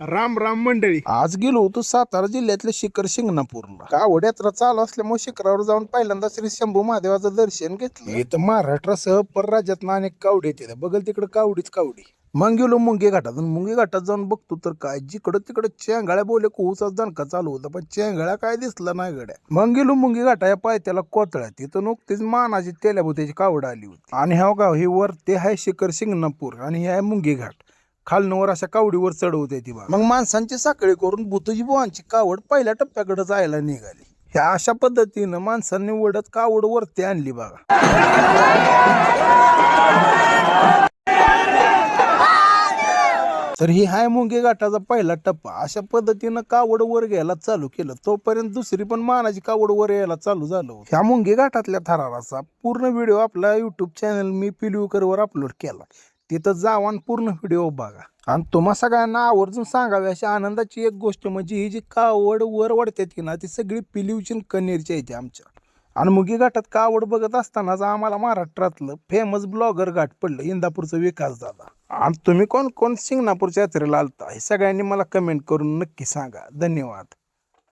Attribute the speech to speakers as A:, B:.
A: राम राम मंडळी. आज गेलो होतो सातारा जिल्ह्यातल्या शिखर शिंगणापूरला. कावड यात्रा चालू असल्यामुळे शिखरावर जाऊन पहिल्यांदा श्री शंभू महादेवाचं दर्शन घेतलं. इथं महाराष्ट्रासह परराज्यात अनेक कावडी येते बघल तिकडे कावडीच कावडी. मग गेलो मुंगे घाटात. मुंगे घाटात जाऊन बघतो तर काय? जिकडं तिकडं चेंगाळ्या बोले कुचाच दणका चालू होता. पण चेंगाळ्या काय दिसला नाही गड्या. मग गेलो मुंगे घाटा या पायथ्याला कोतळ्या तिथं नुकतीच मानाची तेल्याभूत्याची कावड आली होती. आणि ह्या गाव हे वर ते आहे शिखर शिंगणापूर. आणि हे आहे मुंगे घाट. खालनवर अशा कावडीवर चढवते ती बा मग माणसांची साखळी करून भूतजी बुवांची कावड पहिल्या टप्प्याकडे जायला निघाली. ह्या अशा पद्धतीनं माणसांनी वडत कावड वरती आणली बघा तर ही हाय मुंगे घाटाचा पहिला टप्पा. अशा पद्धतीनं कावड वर घ्यायला चालू केलं. तोपर्यंत दुसरी पण मानाची कावड वर यायला चालू झालं ह्या मुंगे घाटातल्या थराराचा पूर्ण व्हिडिओ आपला युट्यूब चॅनल मी पिलुकर वर अपलोड केला. तिथं जावान आणि पूर्ण व्हिडिओ बघा. आणि तुम्हा सगळ्यांना आवर्जून सांगावी अशी आनंदाची एक गोष्ट म्हणजे ही जी कावड वर वाढते की ना ती सगळी पिलिवची आणि कनेरची आहे ती आमच्या. आणि मुगी घाटात कावड बघत असतानाच आम्हाला महाराष्ट्रातलं फेमस ब्लॉगर घाट पडलं इंदापूरचा विकास झाला. आणि तुम्ही कोण कोण सिंगणापूरच्या यात्रेला आलता हे सगळ्यांनी मला कमेंट करून नक्की सांगा. धन्यवाद.